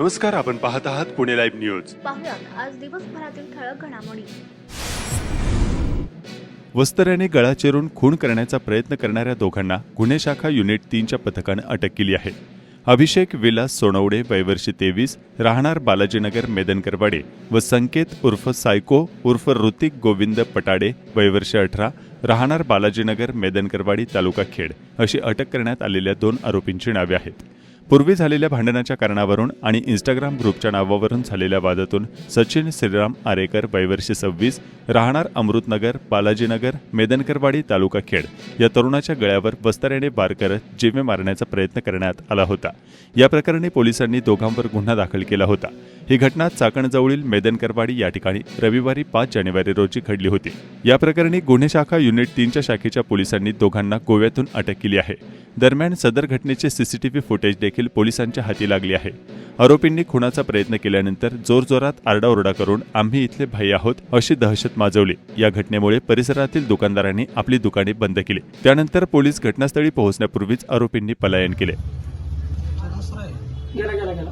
नमस्कार आपण पाहत आहात पुणे लाईव्ह न्यूज. आज दिवसभरातील ठळक घडामोडी. वस्त्र्याने गळा चिरून खून करण्याचा प्रयत्न करणाऱ्या दोघांना गुन्हे शाखा युनिट तीनच्या पथकानं अटक केली आहे. अभिषेक विलास सोनवडे वयवर्षी तेवीस राहणार बालाजीनगर मेदनकरवाडे व संकेत उर्फ सायको उर्फ ऋतिक गोविंद पटाडे वयवर्षी अठरा राहणार बालाजीनगर मेदनकरवाडी तालुका खेड अशी अटक करण्यात आलेल्या दोन आरोपींची नावे आहेत. पूर्वी झालेल्या भांडणाच्या कारणावरून आणि इंस्टाग्राम ग्रुपच्या नावावरून झालेल्या वादातून सचिन श्रीराम आरेकर वयवर्षी सव्वीस राहणार अमृतनगर बालाजीनगर मेदनकरवाडी तालुका खेड या तरुणाच्या गळ्यावर वस्ताऱ्याने बार करत जीवे मारण्याचा प्रयत्न करण्यात आला होता. या प्रकरणी पोलिसांनी दोघांवर गुन्हा दाखल केला होता. ही घटना चाकणजवळील मेदनकरवाडी या ठिकाणी रविवारी पाच जानेवारी रोजी घडली होती. या प्रकरणी गुन्हे शाखा युनिट तीनच्या शाखेच्या पोलिसांनी दोघांना गोव्यातून अटक केली आहे. दरम्यान सदर घटनेचे सीसीटीव्ही फुटेज देखील पोलिसांच्या हाती लागले आहे. आरोपींनी खुनाचा प्रयत्न केल्यानंतर जोरजोरात आरडाओरडा करून आम्ही इथले भाई आहोत अशी दहशत माजवली. या घटनेमुळे परिसरातील दुकानदारांनी आपली दुकाने बंद केली. त्यानंतर पोलीस घटनास्थळी पोहोचण्यापूर्वीच आरोपींनी पलायन केले. गेला गेला गेला.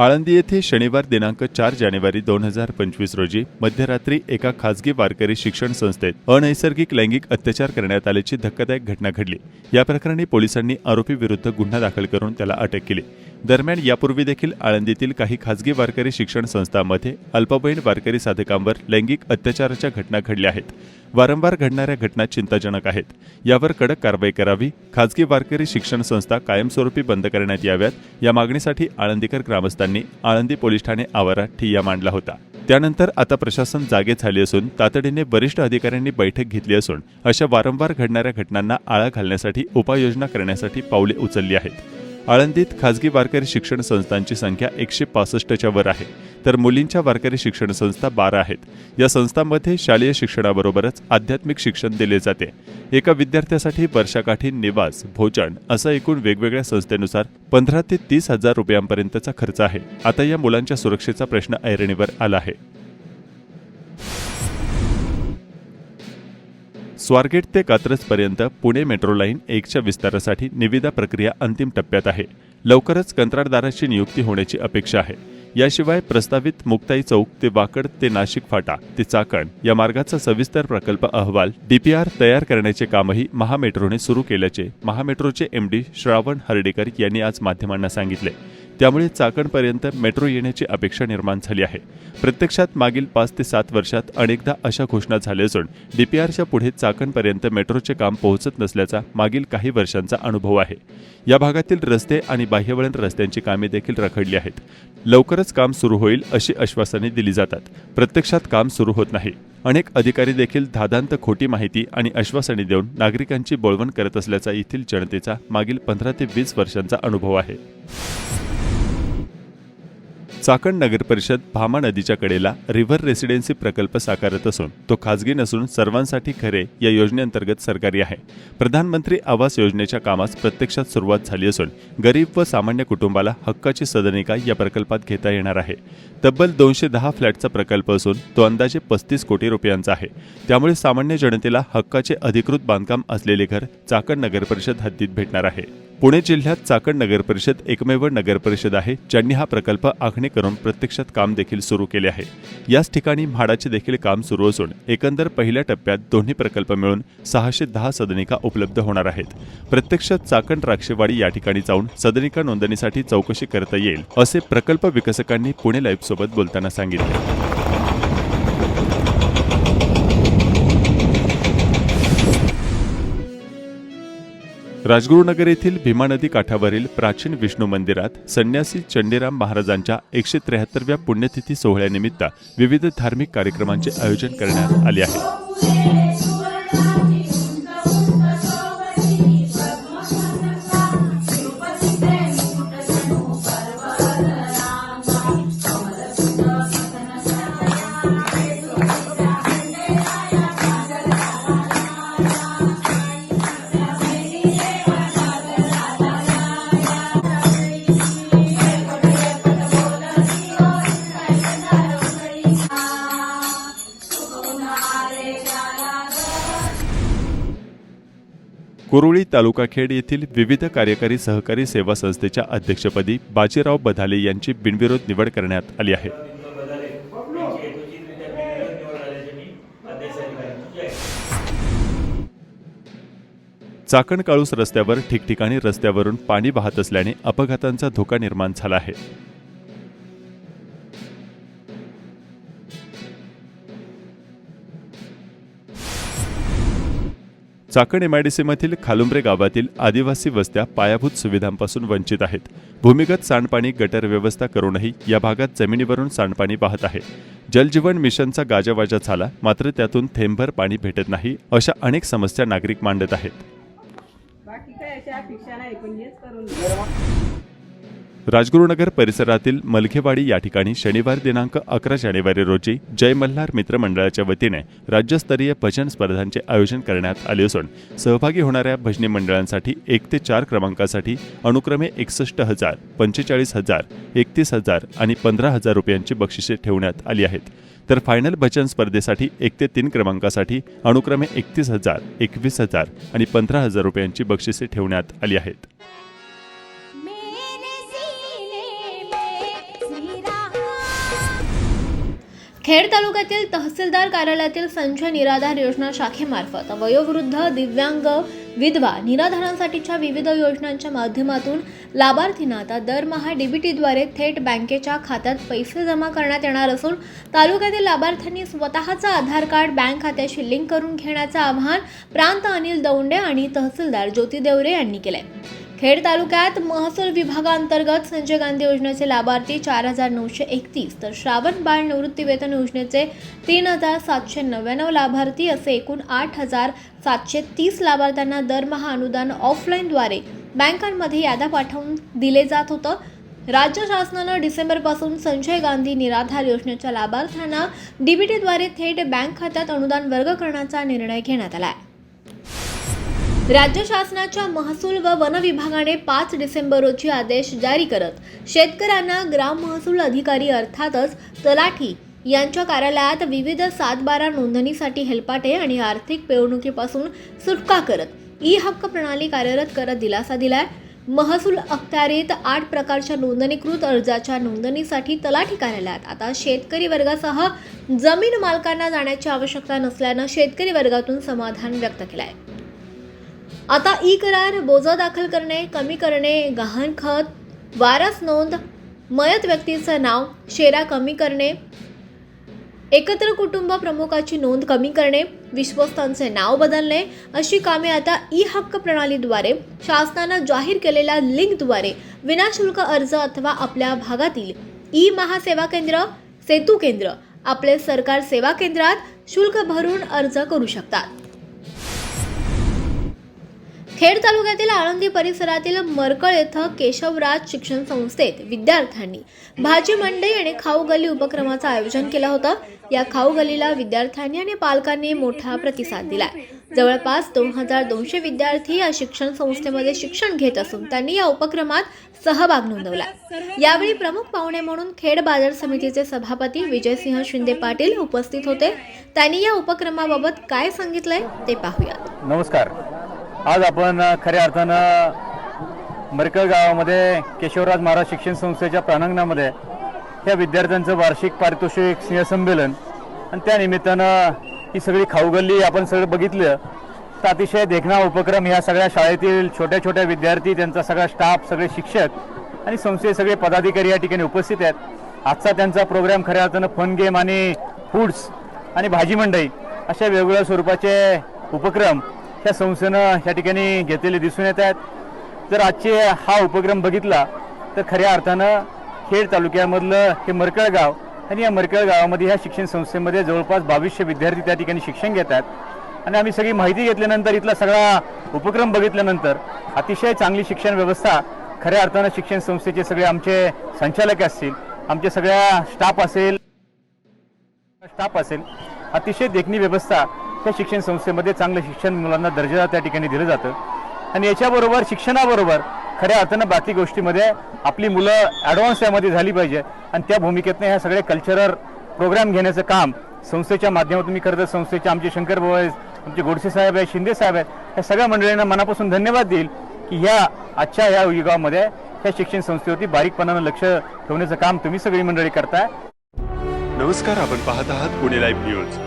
आळंदी येथे शनिवार दिनांक चार जानेवारी दोन हजार पंचवीस रोजी मध्यरात्री एका खासगी वारकरी शिक्षण संस्थेत अनैसर्गिक लैंगिक अत्याचार करण्यात आल्याची धक्कादायक घटना घडली. या प्रकरणी पोलिसांनी आरोपी विरुद्ध गुन्हा दाखल करून त्याला अटक केली. दरम्यान यापूर्वी देखील आळंदीतील काही खासगी वारकरी शिक्षण संस्थांमध्ये अल्पवयीन वारकरी साधकांवर लैंगिक अत्याचाराच्या घटना घडल्या आहेत. वारंवार घडणाऱ्या घटना चिंताजनक आहेत. यावर कडक कारवाई करावी खासगी वारकरी शिक्षण संस्था कायमस्वरूपी बंद करण्यात याव्यात या मागणीसाठी आळंदीकर ग्रामस्थांनी आळंदी पोलीस ठाणे आवारात ठिय्या मांडला होता. त्यानंतर आता प्रशासन जागे झाले असून तातडीने वरिष्ठ अधिकाऱ्यांनी बैठक घेतली असून अशा वारंवार घडणाऱ्या घटनांना आळा घालण्यासाठी उपाययोजना करण्यासाठी पावले उचलली आहेत. आळंदीत खासगी वारकरी शिक्षण संस्थांची संख्या एकशे पासष्टच्या वर आहे. तर मुलींच्या वारकरी शिक्षण संस्था बारा आहेत. या संस्थांमध्ये शालेय शिक्षणाबरोबरच आध्यात्मिक शिक्षण दिले जाते. एका विद्यार्थ्यासाठी वर्षाकाठी निवास भोजन असं एकूण वेगवेगळ्या संस्थेनुसार पंधरा ते तीस हजार रुपयांपर्यंतचा खर्च आहे. आता या मुलांच्या सुरक्षेचा प्रश्न ऐरणीवर आला आहे. स्वारगेट ते कात्रजपर्यंत पुणे मेट्रो लाईन एकच्या विस्तारासाठी निविदा प्रक्रिया अंतिम टप्प्यात आहे. लवकरच कंत्राटदाराची नियुक्ती होण्याची अपेक्षा आहे. याशिवाय प्रस्तावित मुक्ताई चौक ते वाकड ते नाशिक फाटा ते चाकण या मार्गाचा सविस्तर प्रकल्प अहवाल डीपीआर तयार करण्याचे कामही महामेट्रोने सुरू केल्याचे महामेट्रोचे एमडी श्रावण हर्डेकर यांनी आज माध्यमांना सांगितले. त्यामुळे चाकणपर्यंत मेट्रो येण्याची अपेक्षा निर्माण झाली आहे. प्रत्यक्षात मागील पाच ते सात वर्षात अनेकदा अशा घोषणा झाल्या असून डीपीआरच्या पुढे चाकणपर्यंत मेट्रोचे काम पोहोचत नसल्याचा मागील काही वर्षांचा अनुभव आहे. या भागातील रस्ते आणि बाह्यवळण रस्त्यांची कामे देखील रखडली आहेत. लवकरच काम सुरू होईल अशी आश्वासने दिली जातात. प्रत्यक्षात काम सुरू होत नाही. अनेक अधिकारी देखील धादांत खोटी माहिती आणि आश्वासने देऊन नागरिकांची बोळवण करत असल्याचा येथील जनतेचा मागील पंधरा ते वीस वर्षांचा अनुभव आहे. चाकण नगर परिषद भामा नदीच्या कडेला रिव्हर रेसिडेन्सी प्रकल्प साकारत असून तो खाजगी नसून सर्वांसाठी खरे या योजनेअंतर्गत सरकारी आहे. प्रधानमंत्री आवास योजनेच्या कामास प्रत्यक्षात सुरुवात झाली असून गरीब व सामान्य कुटुंबाला हक्काची सदनिका या प्रकल्पात घेता येणार आहे. तब्बल दोनशे दहा फ्लॅटचा प्रकल्प असून तो अंदाजे पस्तीस कोटी रुपयांचा आहे. त्यामुळे सामान्य जनतेला हक्काचे अधिकृत बांधकाम असलेले घर चाकण नगर परिषद हद्दीत भेटणार आहे. पुणे जिल्ह्यात चाकण नगर परिषद एकमेव नगर परिषद आहे ज्यांनी हा प्रकल्प आखणी करून प्रत्यक्षात काम देखील सुरू केले आहे. याच ठिकाणी म्हाडाचे देखील काम सुरू असून एकंदर पहिल्या टप्प्यात दोन्ही प्रकल्प मिळून सहाशे दहा सदनिका उपलब्ध होणार आहेत. प्रत्यक्षात चाकण राक्षेवाडी या ठिकाणी जाऊन सदनिका नोंदणीसाठी चौकशी करता येईल असे प्रकल्प विकसकांनी पुणे लाईव्ह सोबत बोलताना सांगितले. राजगुरुनगर येथील भीमा नदी काठावरील प्राचीन विष्णू मंदिरात संन्यासी चंडीराम महाराजांच्या एकशे त्र्याहत्तरव्या पुण्यतिथी सोहळ्यानिमित्त विविध धार्मिक कार्यक्रमांचे आयोजन करण्यात आले आहे. कुरुळी तालुका खेड येथील विविध कार्यकारी सहकारी सेवा संस्थेच्या अध्यक्षपदी बाजीराव बधाले यांची बिनविरोध निवड करण्यात आली आहे. चाकण काळूस रस्त्यावर ठिकठिकाणी रस्त्यावरून पाणी वाहत असल्याने अपघातांचा धोका निर्माण झाला आहे. चाकण एमआयडीसीमधील खालुंब्रे गावातील आदिवासी वस्त्या पायाभूत सुविधांपासून वंचित आहेत. भूमिगत सांडपाणी गटर व्यवस्था करूनही या भागात जमिनीवरून सांडपाणी वाहत आहे. जलजीवन मिशनचा गाजावाजा झाला मात्र त्यातून थेंबभर पाणी भेटत नाही अशा अनेक समस्या नागरिक मांडत आहेत. राजगुरुनगर परिसरातील मलखेवाडी या ठिकाणी शनिवार दिनांक अकरा जानेवारी रोजी जय मल्हार मित्र मंडळाच्या वतीने राज्यस्तरीय भजन स्पर्धांचे आयोजन करण्यात आले असून सहभागी होणाऱ्या भजनी मंडळांसाठी एक ते चार क्रमांकासाठी अनुक्रमे एकसष्ट हजार पंचेचाळीस हजार एकतीस हजार आणि पंधरा हजार रुपयांची बक्षिसे ठेवण्यात आली आहेत. तर फायनल भजन स्पर्धेसाठी एक ते तीन क्रमांकासाठी अनुक्रमे एकतीस हजार एकवीस हजार आणि पंधरा हजार रुपयांची बक्षिसे ठेवण्यात आली आहेत. खेड तालुक्यातील तहसीलदार कार्यालयातील संजय निराधार योजना शाखेमार्फत वयोवृद्ध दिव्यांग विधवा निराधारांसाठीच्या विविध योजनांच्या माध्यमातून लाभार्थींना आता दरमहा डीबीटीद्वारे थेट बँकेच्या खात्यात पैसे जमा करण्यात येणार असून तालुक्यातील लाभार्थ्यांनी स्वतःचं आधार कार्ड बँक खात्याशी लिंक करून घेण्याचं आवाहन प्रांत अनिल दौंडे आणि तहसीलदार ज्योती देवरे यांनी केलंय. खेड तालुक्यात महसूल विभागांतर्गत संजय गांधी योजनेचे लाभार्थी चार हजार नऊशे एकतीस तर श्रावण बाळ निवृत्ती वेतन योजनेचे तीन हजार सातशे नव्याण्णव लाभार्थी असे एकूण आठ हजार सातशे तीस लाभार्थ्यांना दरमहा अनुदान ऑफलाईनद्वारे बँकांमध्ये याद्या पाठवून दिले जात होतं. राज्य शासनानं डिसेंबरपासून संजय गांधी निराधार योजनेच्या लाभार्थ्यांना डीबीटीद्वारे थेट बँक खात्यात अनुदान वर्ग करण्याचा निर्णय घेण्यात आला आहे राज्य शासनाच्या महसूल व वन विभागाने पाच डिसेंबर रोजी आदेश जारी करत शेतकऱ्यांना ग्राम महसूल अधिकारी अर्थातच तलाठी यांच्या कार्यालयात विविध सातबारा नोंदणीसाठी हेलपाटे आणि आर्थिक पिळवणुकीपासून सुटका करत ई हक्क प्रणाली कार्यरत करत दिलासा दिलाय. महसूल अखत्यारीत आठ प्रकारच्या नोंदणीकृत अर्जाच्या नोंदणीसाठी तलाठी कार्यालयात. आता शेतकरी वर्गासह जमीन मालकांना जाण्याची आवश्यकता नसल्यानं शेतकरी वर्गातून समाधान व्यक्त केलं आहे आता ई करार बोजा दाखल करणे कमी करणे गहाणखत वारस नोंद मयत व्यक्तीचं नाव शेरा कमी करणे एकत्र कुटुंब प्रमुखाची नोंद कमी करणे विश्वस्तांचे नाव बदलणे अशी कामे आता ई हक्क प्रणालीद्वारे शासनानं जाहीर केलेल्या लिंकद्वारे विनाशुल्क अर्ज अथवा आपल्या भागातील ई महासेवा केंद्र सेतू केंद्र आपले सरकार सेवा केंद्रात शुल्क भरून अर्ज करू शकतात. खेड तालुक्यातील आळंदी परिसरातील मरकळ येथं केशवराज शिक्षण संस्थेत विद्यार्थ्यांनी भाजी मंडई आणि खाऊ गली उपक्रमाचं आयोजन केलं होतं. या खाऊ गलीला विद्यार्थ्यांनी आणि पालकांनी मोठा प्रतिसाद दिलाय. जवळपास दोन हजार दोनशे विद्यार्थी या शिक्षण संस्थेमध्ये शिक्षण घेत असून त्यांनी या उपक्रमात सहभाग नोंदवला. यावेळी प्रमुख पाहुणे म्हणून खेड बाजार समितीचे सभापती विजयसिंह शिंदे पाटील उपस्थित होते. त्यांनी या उपक्रमाबाबत काय सांगितलंय ते पाहूयात. नमस्कार. आज आपण खऱ्या अर्थानं मरकळ गावामध्ये केशवराज महाराज शिक्षण संस्थेच्या प्रांगणामध्ये ह्या विद्यार्थ्यांचं वार्षिक पारितोषिक स्नेहसंमेलन आणि त्यानिमित्तानं ही सगळी खाऊगल्ली आपण सगळं बघितलं. तर अतिशय देखणा उपक्रम ह्या सगळ्या शाळेतील छोट्या छोट्या विद्यार्थी त्यांचा सगळा स्टाफ सगळे शिक्षक आणि संस्थेचे सगळे पदाधिकारी या ठिकाणी उपस्थित आहेत. आजचा त्यांचा प्रोग्राम खऱ्या अर्थानं फन गेम आणि फूड्स आणि भाजी मंडई अशा वेगवेगळ्या स्वरूपाचे उपक्रम ह्या संस्थेनं या ठिकाणी घेतलेले दिसून येत आहेत. जर आजचे हा उपक्रम बघितला तर खऱ्या अर्थानं खेड तालुक्यामधलं हे मरकळ गाव आणि या मरकळ गावामध्ये ह्या शिक्षण संस्थेमध्ये जवळपास बावीसशे विद्यार्थी त्या ठिकाणी शिक्षण घेत आहेत. आणि आम्ही सगळी माहिती घेतल्यानंतर इथला सगळा उपक्रम बघितल्यानंतर अतिशय चांगली शिक्षण व्यवस्था खऱ्या अर्थानं शिक्षण संस्थेचे सगळे आमचे संचालक असतील आमचे सगळ्या स्टाफ असेल स्टाफ असेल अतिशय देखणी व्यवस्था त्या शिक्षण संस्थेमध्ये चांगलं शिक्षण मुलांना दर्जा त्या ठिकाणी दिलं जातं. आणि याच्याबरोबर शिक्षणाबरोबर खऱ्या अर्थानं बाकी गोष्टीमध्ये आपली मुलं ॲडव्हान्स यामध्ये झाली पाहिजे. आणि त्या भूमिकेतनं ह्या सगळे कल्चरल प्रोग्राम घेण्याचं काम संस्थेच्या माध्यमातून मी करत संस्थेचे आमचे शंकर भाऊ आहेत आमचे गोडसे साहेब आहेत शिंदे साहेब आहेत. ह्या सगळ्या मंडळींना मनापासून धन्यवाद देईल की ह्या आजच्या ह्या युगामध्ये ह्या शिक्षण संस्थेवरती बारीकपणानं लक्ष ठेवण्याचं काम तुम्ही सगळी मंडळी करताय. नमस्कार आपण पाहत आहात पुणे लाईव्ह न्यूज